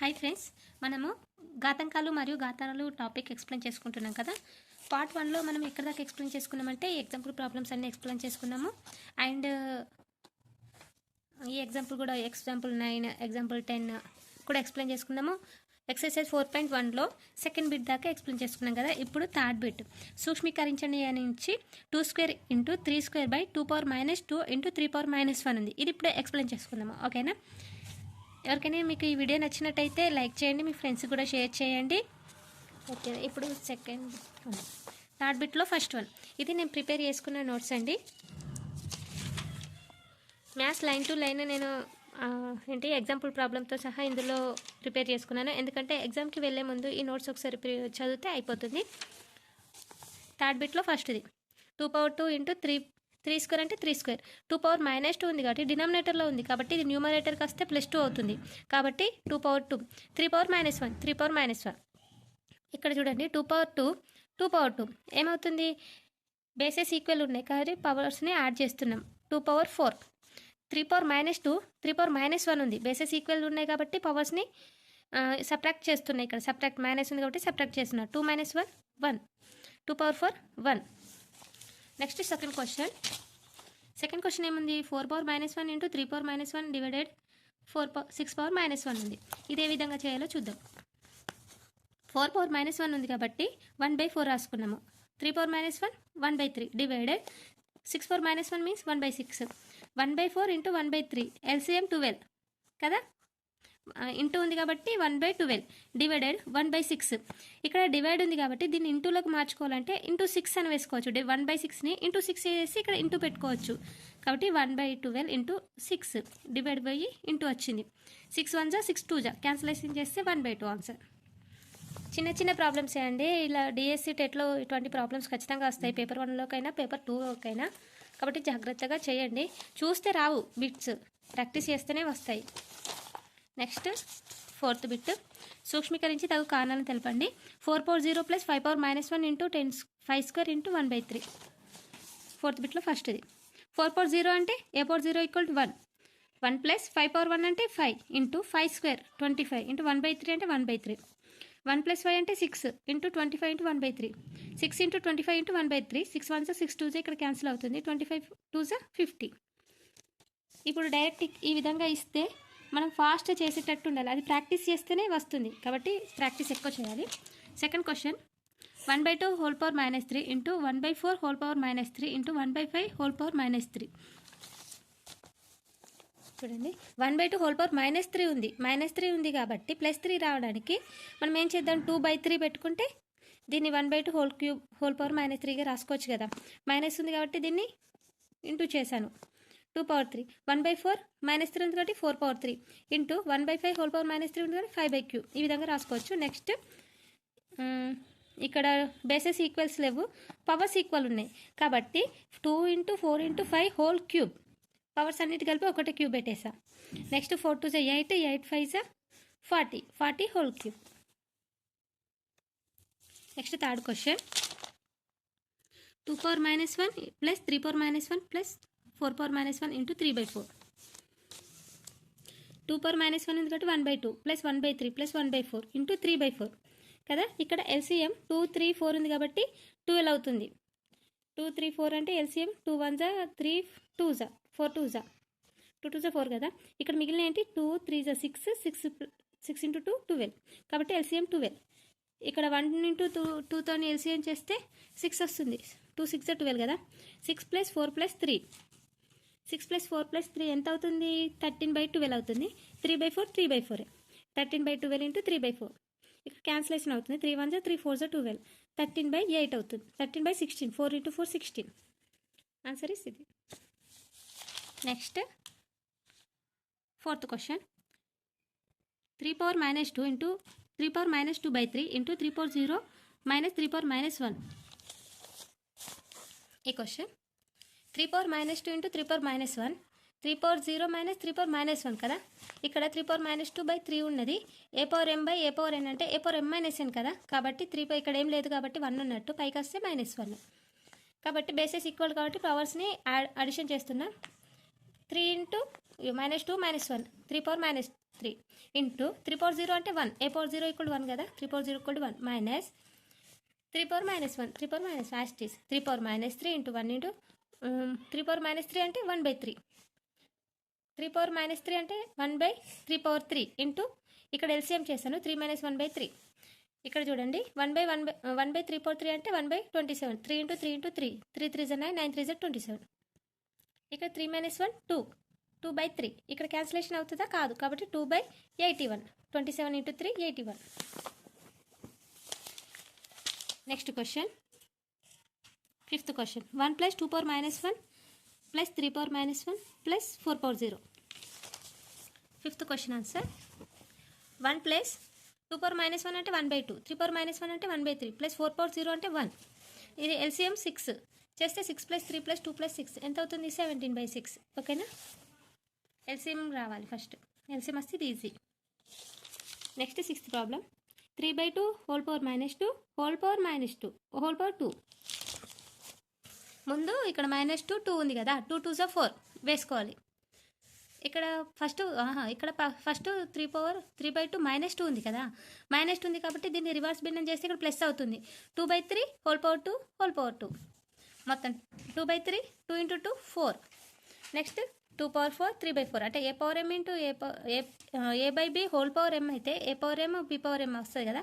Hi friends మనము ఘాతంకాలు మరియు ఘాతాలు topic explain చేసుకుంటున్నాం కదా. పార్ట్ వన్లో మనం ఎక్కడ దాకా ఎక్స్ప్లెయిన్ చేసుకున్నామంటే ఎగ్జాంపుల్ ప్రాబ్లమ్స్ అన్నీ ఎక్స్ప్లెయిన్ చేసుకున్నాము. అండ్ ఈ ఎగ్జాంపుల్ కూడా ఎగ్జాంపుల్ నైన్ ఎగ్జాంపుల్ టెన్ కూడా ఎక్స్ప్లెయిన్ చేసుకున్నాము. ఎక్సర్సైజ్ ఫోర్ పాయింట్ వన్లో సెకండ్ బిట్ దాకా ఎక్స్ప్లెయిన్ చేసుకున్నాం కదా ఇప్పుడు థర్డ్ బిట్. సూక్ష్మీకరించండి నుంచి two square into three square by two power minus two into three power minus one ఉంది. ఇది ఇప్పుడే ఎక్స్ప్లెయిన్ చేసుకుందాము ఓకేనా? ఎవరికైనా మీకు ఈ వీడియో నచ్చినట్టయితే లైక్ చేయండి మీ ఫ్రెండ్స్ కూడా షేర్ చేయండి. ఓకే ఇప్పుడు సెకండ్ థర్డ్ బిట్లో ఫస్ట్ వన్ ఇది నేను ప్రిపేర్ చేసుకున్న నోట్స్ అండి. మ్యాథ్స్ లైన్ టు లైన్ నేను ఏంటి ఎగ్జాంపుల్ ప్రాబ్లంతో సహా ఇందులో ప్రిపేర్ చేసుకున్నాను. ఎందుకంటే ఎగ్జామ్కి వెళ్ళే ముందు ఈ నోట్స్ ఒకసారి చదివితే అయిపోతుంది. థర్డ్ బిట్లో ఫస్ట్ది. Two power two into three three square అంటే three square. Two power minus two ఉంది కాబట్టి డినామినేటర్లో ఉంది కాబట్టి ఇది న్యూమరేటర్కి వస్తే ప్లస్ టూ అవుతుంది. కాబట్టి two power two. Three power minus one. Three power minus one. ఇక్కడ చూడండి two power two two power two. ఏమవుతుంది? బేసెస్ ఈక్వల్ ఉన్నాయి కాబట్టి పవర్స్ని యాడ్ చేస్తున్నాం. Two power four. Three power minus two three power minus one ఉంది. Bases equal ఉన్నాయి కాబట్టి పవర్స్ని సబ్ట్రాక్ట్ చేస్తున్నాయి ఇక్కడ. సబ్ట్రాక్ట్ మైనస్ ఉంది కాబట్టి సబ్ట్రాక్ట్ చేస్తున్నా. Two minus one one. Two power four one. Next second question second question ఏముంది? Four power minus one into three power minus one divided four power six power minus one ఉంది. ఇదే విధంగా చేయాలో చూద్దాం. Four power minus one ఉంది కాబట్టి one by four రాసుకున్నాము. Three power minus one one by three divided six power minus one means one by six one by four into one by three LCM twelve కదా? Into ఉంది కాబట్టి one by twelve divided one by six ఇక్కడ divide ఉంది కాబట్టి దీన్ని ఇంటూలోకి మార్చుకోవాలంటే into six అని వేసుకోవచ్చు. వన్ బై సిక్స్ని ఇంటూ సిక్స్ వేసి ఇక్కడ ఇంటూ పెట్టుకోవచ్చు. కాబట్టి one by twelve into six divide by into వచ్చింది. సిక్స్ వన్ జా సిక్స్ టూ జా. క్యాన్సలేషన్ చేస్తే వన్ బై టూ ఆన్సర్ చిన్న చిన్న ప్రాబ్లమ్స్ అండి ఇలా డిఎస్సి టెట్లో ఇటువంటి ప్రాబ్లమ్స్ ఖచ్చితంగా వస్తాయి. పేపర్ వన్లోకైనా పేపర్ టూలోకైనా కాబట్టి జాగ్రత్తగా చేయండి. చూస్తే రావు బిట్స్ ప్రాక్టీస్ చేస్తేనే వస్తాయి. Next fourth bit. సూక్ష్మీకరించి తగు కారణాలను తెలపండి. Four power zero plus five power minus one into ten five square into one by three. Fourth బిట్లో ఫస్ట్ది. ఫోర్ పవర్ జీరో అంటే a power zero equal to one? One plus five power one అంటే five into five square twenty five into one by three అంటే one by three. One plus five అంటే six into twenty five into one by three. Six into twenty five into one by three. Six one six two ఇక్కడ cancel అవుతుంది. Twenty five two జా fifty. ఇప్పుడు direct ఈ విధంగా ఇస్తే మనం fast చేసేటట్టు ఉండాలి. అది ప్రాక్టీస్ చేస్తేనే వస్తుంది. కాబట్టి ప్రాక్టీస్ ఎక్కువ చేయాలి. Second question one by two whole power minus three into one by four whole power minus three into one by five whole power minus three చూడండి. One by two whole power minus three ఉంది. Minus three ఉంది కాబట్టి plus three రావడానికి మనం ఏం చేద్దాం? Two by three పెట్టుకుంటే దీన్ని one by two whole cube whole power minus త్రీగా రాసుకోవచ్చు కదా. మైనస్ ఉంది కాబట్టి దీన్ని ఇంటూ చేశాను. Two power three one by four minus three ఉంది కాబట్టి four power three into one by five whole power minus three ఉంది కాబట్టి ఫైవ్ బై క్యూ ఈ విధంగా రాసుకోవచ్చు. నెక్స్ట్ ఇక్కడ బేసెస్ ఈక్వల్స్ లేవు. పవర్స్ ఈక్వల్ ఉన్నాయి. కాబట్టి two into four into five whole cube powers అన్నిటి కలిపి ఒకటే క్యూబ్ పెట్టేసా. నెక్స్ట్ ఫోర్ టూ జా ఎయిట్ ఎయిట్ ఫైవ్ జా forty forty whole cube next third question two power minus one plus three power minus one plus four power minus one into three by four. Two power minus one ఉంది కాబట్టి one by two plus one by three plus one by four into three by four. కదా? ఇక్కడ LCM two three four ఉంది కాబట్టి twelve అవుతుంది? Two three four అంటే LCM two one జా three two జా ఫోర్ టూ జా. టూ టూ జా ఫోర్ కదా? ఇక్కడ మిగిలిన ఏంటి? టూ త్రీ జా six six six into two twelve. కాబట్టి ఎల్సిఎం ట్వెల్వ్. ఇక్కడ వన్ ఇంటూ టూ టూతో ఎల్సిఎం చేస్తే సిక్స్ వస్తుంది. టూ సిక్స్ ట్వెల్వ్ కదా? Six plus four plus three. Six plus four plus three ఎంత అవుతుంది? థర్టీన్ బై ట్వెల్వ్ అవుతుంది. Three by four three by four. Thirteen by twelve into three by four. ఇక్కడ cancellation అవుతుంది. Three one జా three four జా twelve. Thirteen by eight అవుతుంది. Thirteen by sixteen four into four sixteen. Answer is ఇది. Next fourth question three power minus two into three power minus two by three into three power zero minus three power minus one. ఈ question three power minus two into three power minus one three power zero minus three power minus one కదా ఇక్కడ three power minus two by three ఉన్నది a power m by a power n అంటే ఏ power m minus ఎన్ కదా కాబట్టి three pi ఇక్కడ ఏం లేదు కాబట్టి వన్ ఉన్నట్టు పైకి వస్తే మైనస్ వన్ కాబట్టి బేసెస్ ఈక్వల్ కాబట్టి పవర్స్ని అడిషన్ చేస్తున్నాం three into minus two minus one three power minus three into three power zero అంటే one a power zero equal one కదా three power zero equal one minus three power minus one three power minus as it is three power minus three into one into three power minus three అంటే one by three three power minus three అంటే one by three power three into ఇక్కడ LCM చేశాను three minus one by three ఇక్కడ చూడండి one by one by one by three power three అంటే one by twenty seven three into three into three three three gen nine nine three జ twenty seven ఇక్కడ three minus one two two by three ఇక్కడ cancellation అవుతుందా? కాదు. కాబట్టి two by eighty one twenty seven into three eighty one next question fifth question one plus two power minus one plus three power minus one plus four power zero fifth question answer one plus two power minus one అంటే one by two three power minus one అంటే one by three plus four power zero అంటే one ఇది LCM six చేస్తే six plus three plus two plus six ఎంత అవుతుంది? Seventeen by six ఓకేనా LCM రావాలి first LCM వస్తే ఇది easy next sixth problem three by two whole power minus two whole power minus two whole power two ముందు ఇక్కడ minus two two ఉంది కదా. టూ టూ జా ఫోర్ వేసుకోవాలి. ఇక్కడ ఫస్ట్ ఇక్కడ first three power three by two minus two ఉంది కదా. మైనస్ టూ ఉంది కాబట్టి దీన్ని రివర్స్ భిన్నం చేస్తే ఇక్కడ ప్లస్ అవుతుంది. Two by three whole power two whole power two మొత్తం two by three two into two four next two power four three by four అంటే a power m into a power a by b whole power m అయితే a power m b power m వస్తుంది కదా.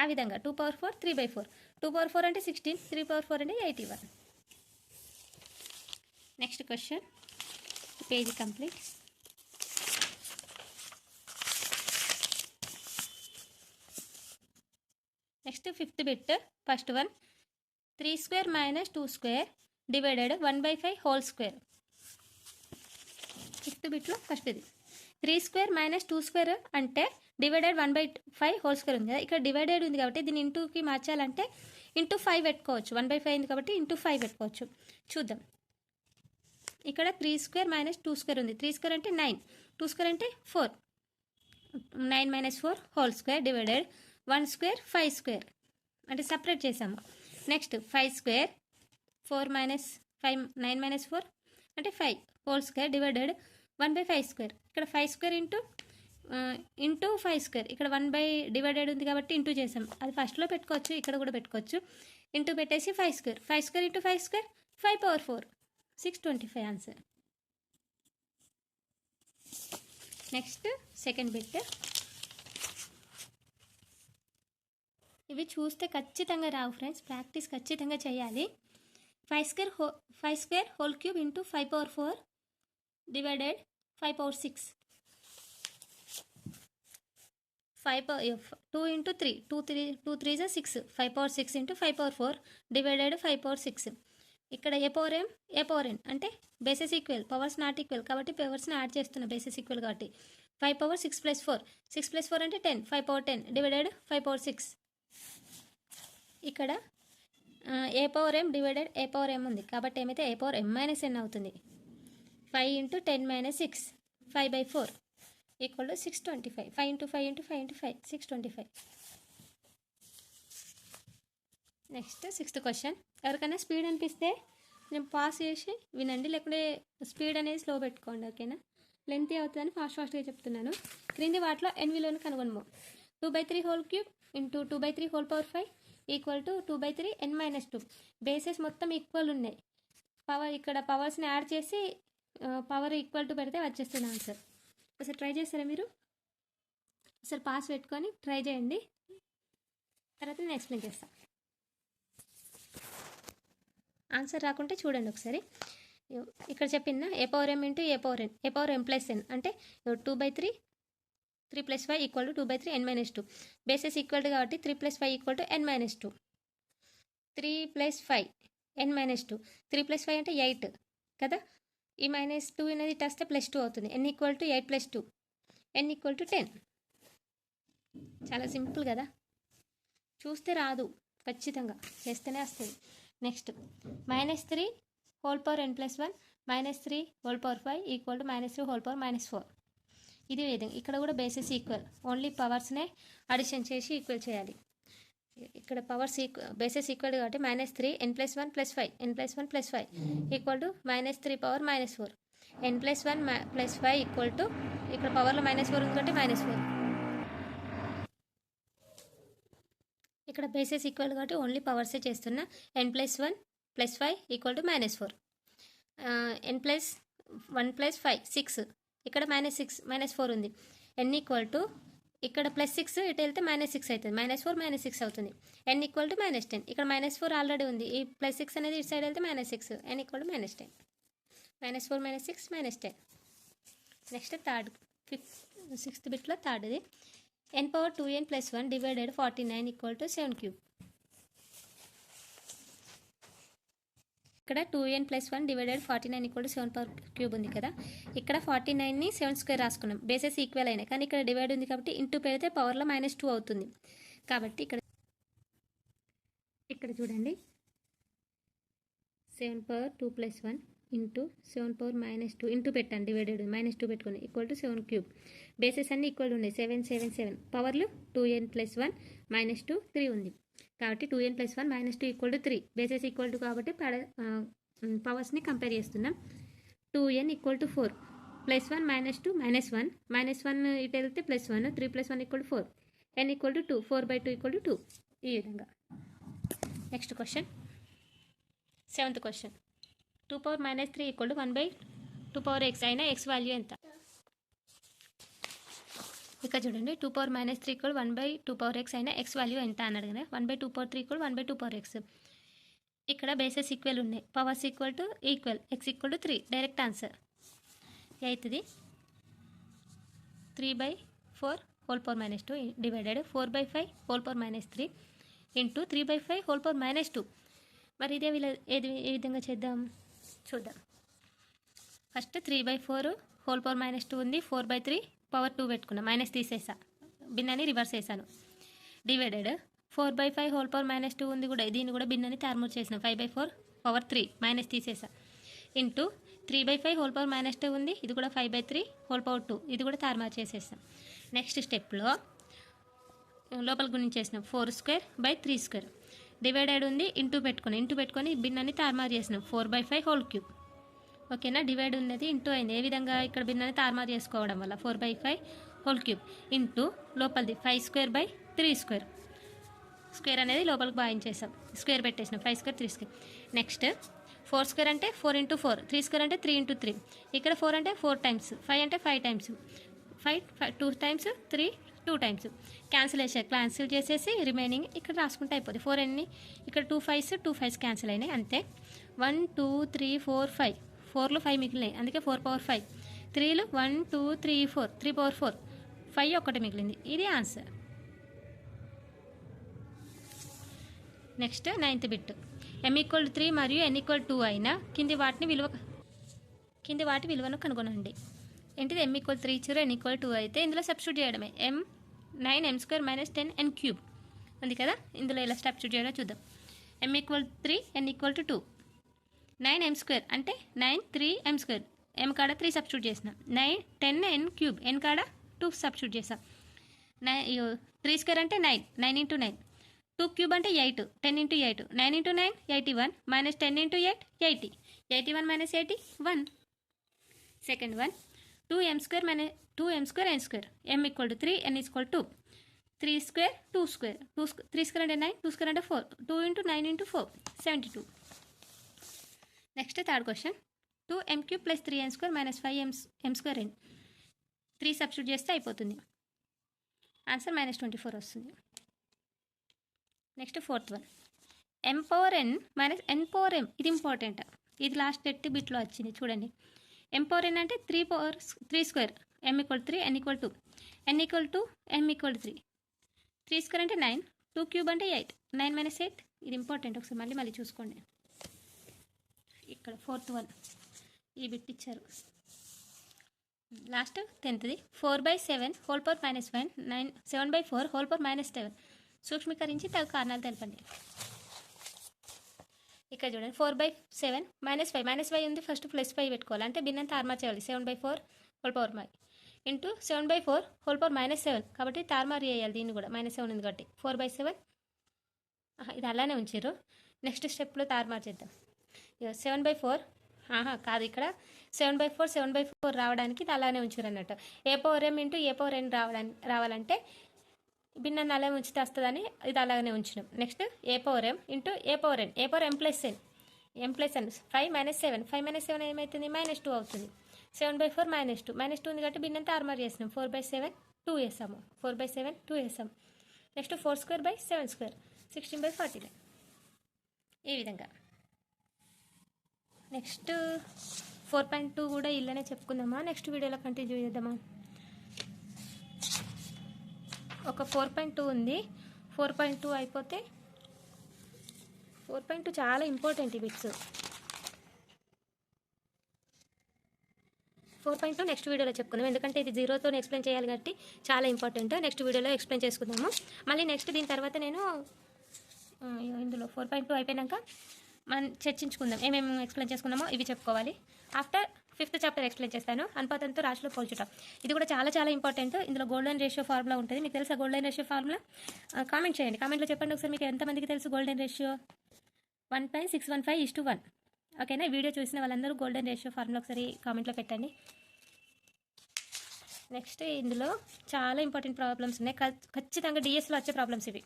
ఆ విధంగా two power four three by four two power four అంటే sixteen three power four అంటే eighty one next question page complete next fifth bit first one three square minus two square divided one by five whole square fifth బిట్లో first ఇది. Three square minus two square అంటే divided one by five whole square ఉంది కదా. ఇక్కడ divided ఉంది కాబట్టి దీన్ని ఇంటూకి మార్చాలంటే ఇంటూ ఫైవ్ పెట్టుకోవచ్చు. వన్ బై ఫైవ్ ఉంది కాబట్టి ఇంటూ ఫైవ్ పెట్టుకోవచ్చు. చూద్దాం. ఇక్కడ three square minus two square ఉంది. త్రీ స్క్వేర్ అంటే నైన్. టూ స్క్వేర్ అంటే four. Nine minus four whole square divided one square five square. అంటే సపరేట్ చేసాము next five square four minus five nine minus four అంటే five. Whole square divided one by five square. ఇక్కడ five square into into five square. ఇక్కడ one by divided ఉంది కాబట్టి into చేసాం అది ఫస్ట్లో పెట్టుకోవచ్చు ఇక్కడ కూడా పెట్టుకోవచ్చు. ఇంటూ పెట్టేసి five square. Five square into five square five power four. Six twenty five answer next second bit ఇవి చూస్తే ఖచ్చితంగా రావు ఫ్రెండ్స్ ప్రాక్టీస్ ఖచ్చితంగా చేయాలి. ఫైవ్ స్క్వేర్ హో five square whole cube into five power four divided five power six five power two into three two three two three జా six five power six into five power four divided five power six ఇక్కడ a power m a power n అంటే bases equal powers not equal కాబట్టి పవర్స్ని add చేస్తున్నా bases equal కాబట్టి five power six plus four six plus four అంటే ten five power ten divided five power six ఇక్కడ a power m divided a power m ఉంది. కాబట్టి ఏమైతే a power m minus n అవుతుంది? Five into ten minus six five by four equal to six twenty five five into five into five into five six twenty five next sixth question ఎవరికైనా speed అనిపిస్తే నేను pass చేసి వినండి. లేకుంటే speed అనేది slow పెట్టుకోండి ఓకేనా? లెంత్ అవుతుందని ఫాస్ట్ ఫాస్ట్గా చెప్తున్నాను. క్రింది వాటిలో ఎన్ విలువను కనుగొనము. Two by three whole cube into two by three whole power five equal to two by three n minus two. Bases మొత్తం ఈక్వల్ ఉన్నాయి. పవర్ ఇక్కడ పవర్స్ని యాడ్ చేసి పవర్ ఈక్వల్ టు పెడితే వచ్చేస్తుంది ఆన్సర్. ఒకసారి ట్రై చేస్తారా మీరు? ఒకసారి పాస్ పెట్టుకొని ట్రై చేయండి. తర్వాత నేను ఎక్స్ప్లెయిన్ చేస్తాను ఆన్సర్ రాకుంటే చూడండి ఒకసారి. ఇక్కడ చెప్పిన a power m into a power n a power m plus n అంటే two by three three plus five equal to two by three n minus two bases equal కాబట్టి three plus five equal to n minus two three plus five n minus two three plus five అంటే eight కదా? ఈ minus two అనేది టస్తే plus two అవుతుంది. N equal to eight plus two n equal to ten చాలా simple కదా? చూస్తే రాదు. ఖచ్చితంగా. చేస్తేనే వస్తుంది. Next minus three whole power n plus one minus three whole power five equal to minus three whole power minus four. ఇది విధంగా ఇక్కడ కూడా బేసెస్ ఈక్వల్ ఓన్లీ పవర్స్నే అడిషన్ చేసి ఈక్వల్ చేయాలి. ఇక్కడ పవర్స్ ఈక్వ బేసెస్ ఈక్వల్ కాబట్టి minus three n plus one plus five n plus one plus five equal to minus three power minus four n plus one plus five equal to ఇక్కడ పవర్లో minus four ఉంది కాబట్టి minus four ఇక్కడ bases equal కాబట్టి only పవర్సే చేస్తున్నా n plus one plus five equal to minus four n plus one plus five six ఇక్కడ minus six minus four ఉంది. ఎన్ ఈక్వల్ టు ఇక్కడ ప్లస్ సిక్స్ ఇటు వెళ్తే మైనస్ సిక్స్ అవుతుంది. మైనస్ ఫోర్ మైనస్ సిక్స్ అవుతుంది. N equal to minus ten ఇక్కడ minus four already ఉంది. ఈ ప్లస్ సిక్స్ అనేది ఇటు సైడ్ వెళ్తే minus six n equal to minus ten minus four minus six minus ten next third fifth sixth బిట్లో థర్డ్ది n power two n plus one divided forty nine equal to seven cube ఇక్కడ two n plus one divided forty nine equal to seven power cube ఉంది కదా. ఇక్కడ forty నైన్ని seven square రాసుకున్నాం. Bases equal అయినాయి. కానీ ఇక్కడ డివైడ్ ఉంది కాబట్టి ఇంటూ పెడితే పవర్లో మైనస్ టూ అవుతుంది. కాబట్టి ఇక్కడ ఇక్కడ చూడండి. Seven power two plus one into seven power minus two into పెట్టండి డివైడెడ్ మైనస్ టూ పెట్టుకుని equal to seven cube bases అన్ని ఈక్వల్ ఉన్నాయి seven seven seven పవర్లు two n plus one minus two three ఉంది. కాబట్టి two n plus one minus two equal to three bases equal to కాబట్టి పడ పవర్స్ని compare చేస్తున్నాం. Two n equal to four plus one minus two minus one minus one ఇటు వెళ్తే plus one three plus one equal to four n equal to two four by two equal to two ఈ విధంగా. Next question seventh question two power minus three equal to one by two power x అయినా x value ఎంత? ఇక్కడ చూడండి two power minus three equal one by two power x అయినా x value ఎంత అన్నాడు కదా? One by two power three equal one by two power x. ఇక్కడ bases equal ఉన్నాయి powers equal to equal x equal to three direct answer అవుతుంది three by four whole power minus two divided four by five whole power minus three into three by five whole power minus two మరి ఇదే వీళ్ళ ఏది ఏ విధంగా చేద్దాం? చూద్దాం. First three by four whole power minus two ఉంది four by three power two పెట్టుకున్నా. మైనస్ తీసేసా. బిన్నని రివర్స్ చేశాను. Divided four by five whole power minus two ఉంది కూడా దీన్ని కూడా బిన్నని తారుమూర్ చేసిన. Five by four power three minus తీసేసా. Into three by five whole power minus two ఉంది ఇది కూడా five by three whole power two ఇది కూడా తారుమారు చేసేస్తాం నెక్స్ట్ స్టెప్లో లోపల గురించి చేసినాం four square by three square. Divided ఉంది ఇంటూ పెట్టుకొని ఇంటూ పెట్టుకొని బిన్నని తారుమారు చేసినాం. Four by five whole cube. ఓకేనా? డివైడ్ ఉన్నది ఇంటూ అయింది. ఏ విధంగా ఇక్కడ బిన్నని తారుమారు చేసుకోవడం వల్ల? Four by five whole cube into లోపలిది five square by three square. Square అనేది లోపలికి భావించేసాం square పెట్టేసినాం. Five square three square. Next four square అంటే four into four. Three square అంటే త్రీ ఇంటూ త్రీ. ఇక్కడ ఫోర్ అంటే ఫోర్ టైమ్స్. ఫైవ్ అంటే five times. Five five two times three two times. Cancellation cancel చేసేసి remaining ఇక్కడ రాసుకుంటే అయిపోతుంది four ఎన్ని? ఇక్కడ two fives two fives cancel అయినాయి. అంతే. One two three four five ఫోర్లో ఫైవ్ మిగిలినాయి. అందుకే four power five త్రీలు one two three four three power four five ఒకటి మిగిలింది. ఇది answer next ninth bit m equal three మరియు ఎన్ ఈక్వల్ టూ అయినా కింది వాటిని విలువ కింది వాటి విలువను కనుగొనండి. ఏంటిది? ఎం ఈక్వల్ త్రీ ఇచ్చారు ఎన్ ఈక్వల్ టూ అయితే ఇందులో సబ్స్టిట్యూట్ చేయడమే. M nine m square minus ten n cube ఉంది కదా? ఇందులో ఎలా సబ్స్టిట్యూట్ చేయాలో చూద్దాం. M equal three n equal to two nine m square అంటే nine three m square m కాడ త్రీ సబ్స్టిట్యూట్ చేసినాం. Nine ten n cube n కాడ టూ సబ్స్టిట్యూట్ చేసాం నైన్ త్రీ స్క్వేర్ అంటే nine nine into nine two cube అంటే eight ten into eight nine into nine eighty one minus ten into eight eighty eighty one minus eighty one second one two m square minus two m square n square m equal to three n equal two three square two square two three square అంటే nine two square అంటే four two into nine into four seventy two next third question two m cube plus three n square minus five m m square n three substitute చేస్తే అయిపోతుంది. Answer minus twenty four వస్తుంది. Next fourth one m power n minus n power m ఇది important ఇది last ఎట్టి బిట్లో వచ్చింది. చూడండి. ఎం power n అంటే three power three square m equal three n equal two n equal two m equal three three square అంటే nine two cube అంటే eight nine minus eight ఇది important ఒకసారి మళ్ళీ మళ్ళీ చూసుకోండి. ఇక్కడ ఫోర్త్ వన్ ఈ బిట్ ఇచ్చారు. Last టెన్త్ది four by seven whole power minus one nine seven by four whole power minus seven సూక్ష్మీకరించి తగు కారణాలు తెలపండి. ఇక్కడ చూడండి four by seven minus five minus five ఉంది ఫస్ట్ ప్లస్ ఫైవ్ పెట్టుకోవాలి. అంటే భిన్నంత తారుమార్ చేయాలి. Seven by four whole power by into seven by four whole power minus seven కాబట్టి తార్మార్ చేయాలి దీన్ని కూడా. మైనస్ సెవెన్ ఉంది కాబట్టి ఫోర్ బై సెవెన్ ఇది అలానే ఉంచారు. నెక్స్ట్ స్టెప్లో తార్మార్ చేద్దాం. సెవెన్ బై ఫోర్ ఆహా కాదు ఇక్కడ. Seven by four seven by four రావడానికి ఇది అలానే ఉంచారు అన్నట్టు. A power m into a power n రావడానికి రావాలంటే భిన్నాన్ని అలాగే ఉంచితే వస్తుందని ఇది అలాగనే ఉంచినాం. Next a power m into a power n a power m plus n m plus n five minus seven five minus seven ఏమవుతుంది మైనస్ టూ అవుతుంది. Seven by four minus two minus two ఉంది కాబట్టి భిన్నంతా ఆర్మర్ చేసినాం. Four by seven two వేసాము. Four by seven two వేసాం. Next four square by seven square sixteen by forty nine ఈ విధంగా. నెక్స్ట్ ఫోర్ పాయింట్ టూ కూడా ఇల్లనే చెప్పుకుందామా? నెక్స్ట్ వీడియోలో కంటిన్యూ చేద్దామా? ఒక ఫోర్ పాయింట్ టూ ఉంది. ఫోర్ పాయింట్ టూ అయిపోతే ఫోర్ పాయింట్ టూ చాలా ఇంపార్టెంట్ ఈ bits. Four point two next వీడియోలో చెప్పుకుందాం. ఎందుకంటే ఇది జీరోతో ఎక్స్ప్లెయిన్ చేయాలి కాబట్టి చాలా ఇంపార్టెంట్. నెక్స్ట్ వీడియోలో ఎక్స్ప్లెయిన్ చేసుకుందాము. మళ్ళీ నెక్స్ట్ దీని తర్వాత నేను ఇందులో ఫోర్ పాయింట్ టూ అయిపోయినాక మనం చర్చించుకుందాం. ఏమేమి ఎక్స్ప్లెయిన్ చేసుకున్నామో ఇవి చెప్పుకోవాలి. ఆఫ్టర్ ఫిఫ్త్ చాప్టర్ ఎక్స్ప్లెయిన్ చేస్తాను అనుపాతంతో రాశిలో పోల్చుట. ఇది కూడా చాలా చాలా ఇంపార్టెంట్. ఇందులో గోల్డెన్ రేషియో ఫార్ములా ఉంటుంది. మీకు తెలుసా గోల్డెన్ రేషియో ఫార్ములా? కామెంట్ చేయండి. కామెంట్లో చెప్పండి ఒకసారి మీకు ఎంతమందికి తెలుసు golden ratio? One point six one five is to one. ఓకేనా? వీడియో చూసిన వాళ్ళందరూ గోల్డెన్ రేషియో ఫార్ములా ఒకసారి కామెంట్లో పెట్టండి. నెక్స్ట్ ఇందులో చాలా ఇంపార్టెంట్ ప్రాబ్లమ్స్ ఉన్నాయి. ఖచ్చితంగా డిఎస్సిలో వచ్చే ప్రాబ్లమ్స్ ఇవి.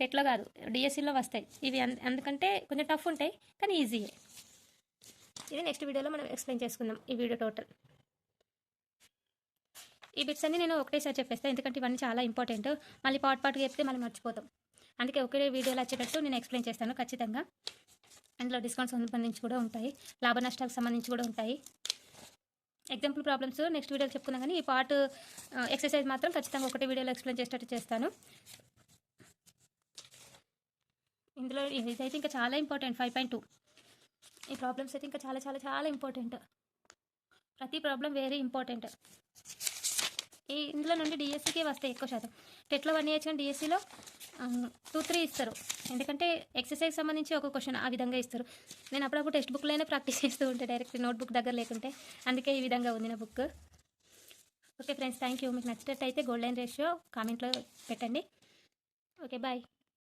టెట్లో కాదు. డిఎస్సిలో వస్తాయి. ఇవి అన్- అందుకంటే కొంచెం టఫ్ ఉంటాయి కానీ ఈజీయే. ఇది నెక్స్ట్ వీడియోలో మనం ఎక్స్ప్లెయిన్ చేసుకుందాం ఈ వీడియో టోటల్ ఈ బిట్స్ అన్ని నేను ఒకటేసారి చెప్పేస్తాను ఎందుకంటే ఇవన్నీ చాలా ఇంపార్టెంట్ మళ్ళీ పాట్ పాటుగా చెప్తే మళ్ళీ మర్చిపోతాం. అందుకే ఒకే వీడియోలో వచ్చేటట్టు నేను ఎక్స్ప్లెయిన్ చేస్తాను ఖచ్చితంగా. అందులో డిస్కౌంట్స్ సంబంధించి కూడా ఉంటాయి లాభ నష్టాలకు సంబంధించి కూడా ఉంటాయి. ఎగ్జాంపుల్ ప్రాబ్లమ్స్ నెక్స్ట్ వీడియోలో చెప్పుకున్నాం కానీ ఈ పార్ట్ ఎక్సర్సైజ్ మాత్రం ఖచ్చితంగా ఒకటే వీడియోలో ఎక్స్ప్లెయిన్ చేసేటట్టు చేస్తాను. ఇందులో ఇదైతే ఇంకా చాలా ఇంపార్టెంట్ ఫైవ్ పాయింట్ టూ ఈ ప్రాబ్లమ్స్ అయితే ఇంకా చాలా చాలా చాలా ఇంపార్టెంట్ ప్రతి ప్రాబ్లం వెరీ ఇంపార్టెంట్ ఈ ఇందులో నుండి డిఎస్సికి వస్తాయి ఎక్కువ శాతం. టెట్లో వన్ ఇయర్స్ కానీ డిఎస్సిలో టూ త్రీ ఇస్తారు. ఎందుకంటే ఎక్సర్సైజ్ సంబంధించి ఒక క్వశ్చన్ ఆ విధంగా ఇస్తారు. నేను అప్పుడప్పుడు టెక్స్ట్ బుక్లోనే ప్రాక్టీస్ చేస్తూ ఉంటాను డైరెక్ట్ నోట్బుక్ దగ్గర లేకుంటే. అందుకే ఈ విధంగా ఉంది నా book okay friends thank you మీకు నచ్చినట్టయితే గోల్డెన్ రేషియో కామెంట్లో పెట్టండి. Okay bye